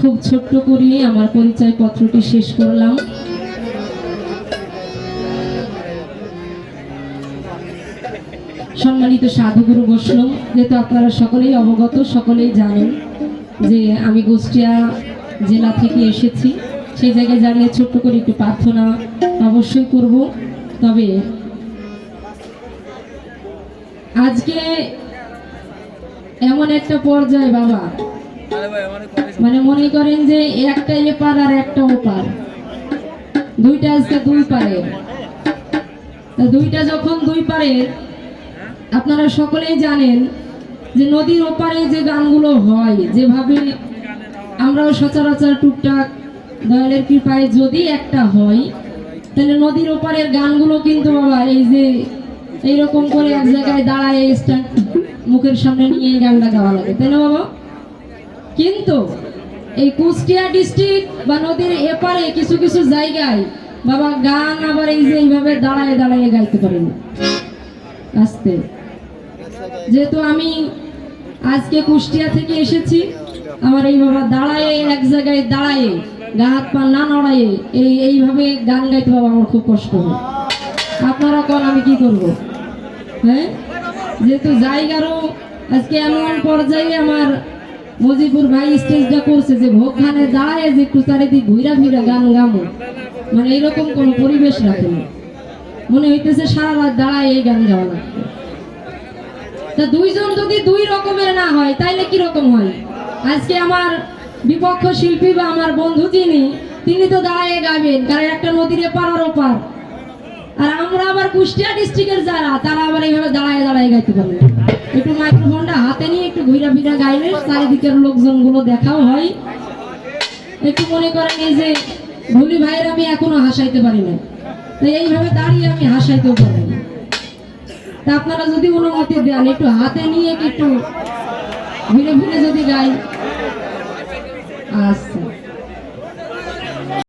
খুব ছোট্ট করে আমার পরিচয় পত্রটি শেষ করলাম। সম্মানিত সাধুগুরু বৈষ্ণব, যেহেতু আপনারা সকলেই অবগত, সকলেই জানেন যে আমি কুষ্টিয়া জেলা থেকে এসেছি। সেই জায়গায় জানিয়ে ছোট্ট করে একটু প্রার্থনা অবশ্যই করব। তবে আজকে এমন একটা পর্যায়ে বাবা। মানে মনে করেন যে একটা এপার আর একটা ওপার দুইটা আজকে দুই পারের তা দুইটা যখন দুই পারের আপনারা সকলেই জানেন যে নদীর ওপারে যে গানগুলো হয় যেভাবে আমরাও সচরাচর টুকটাক দয়ালের কৃপায় যদি একটা হয় তাহলে নদীর ওপারের গানগুলো কিন্তু বাবা এই যে এইরকম করে এক জায়গায় দাঁড়ায় স্ট্যান্ড মুখের সামনে নিয়ে গানটা গাওয়া লাগে, তাই না বাবা? কিন্তু এই কুষ্টিয়া ডিস্ট্রিক্ট বা নদীর এপারে কিছু কিছু জায়গায় বাবা গান আবার এই যে এইভাবে দাঁড়ায় দাঁড়ায় গাইতে পারেন আসতে। যেহেতু আমি আজকে কুষ্টিয়া থেকে এসেছি, আমার এই বাবা দাঁড়ায়, এক জায়গায় দাঁড়ায়, গা হাত পা না নড়ায়ে এই এইভাবে গান গাইতে বাবা আমার খুব কষ্ট হয়। আপনারা কন, আমি কি করব? হ্যাঁ? যেহেতু জায়গারও আজকে এমন পর্যায়ে আমার মজিবুর ভাই স্টেজটা করছে যে ভোগ খানে দাঁড়ায় যে একটু চারিদিক ঘুরা ফিরা গান গামো। মানে এরকম কোনো পরিবেশ রাখেনি। মনে হইতেছে সারা রাত দাঁড়ায় এই গান গাওয়া লাগবে। তা দুইজন যদি দুই রকমের না হয়, তাইলে কি রকম হয়? আজকে আমার বিপক্ষ শিল্পী বা আমার বন্ধু যিনি, তিনি তো দাঁড়ায় গাবেন, কারণ একটা নদীর আর ওপার। আর আমরা আবার কুষ্টিয়া ডিস্ট্রিক্টের যারা, তারা আবার এইভাবে দাঁড়ায় দাঁড়ায় গাইতে পারবে। একটু মাইক্রোফোনটা হাতে নিয়ে একটু ঘুরা ফিরা গাইলে চারিদিকের লোকজনগুলো দেখাও হয়। একটু মনে করেন এই যে ভুলি ভাইয়ের আমি এখনও হাসাইতে পারি না তো এইভাবে দাঁড়িয়ে আমি হাসাইতেও পারি না তা আপনারা যদি অনুমতি দেন, একটু হাতে নিয়ে একটু ঘুরে ঘুরে যদি গাই। আচ্ছা।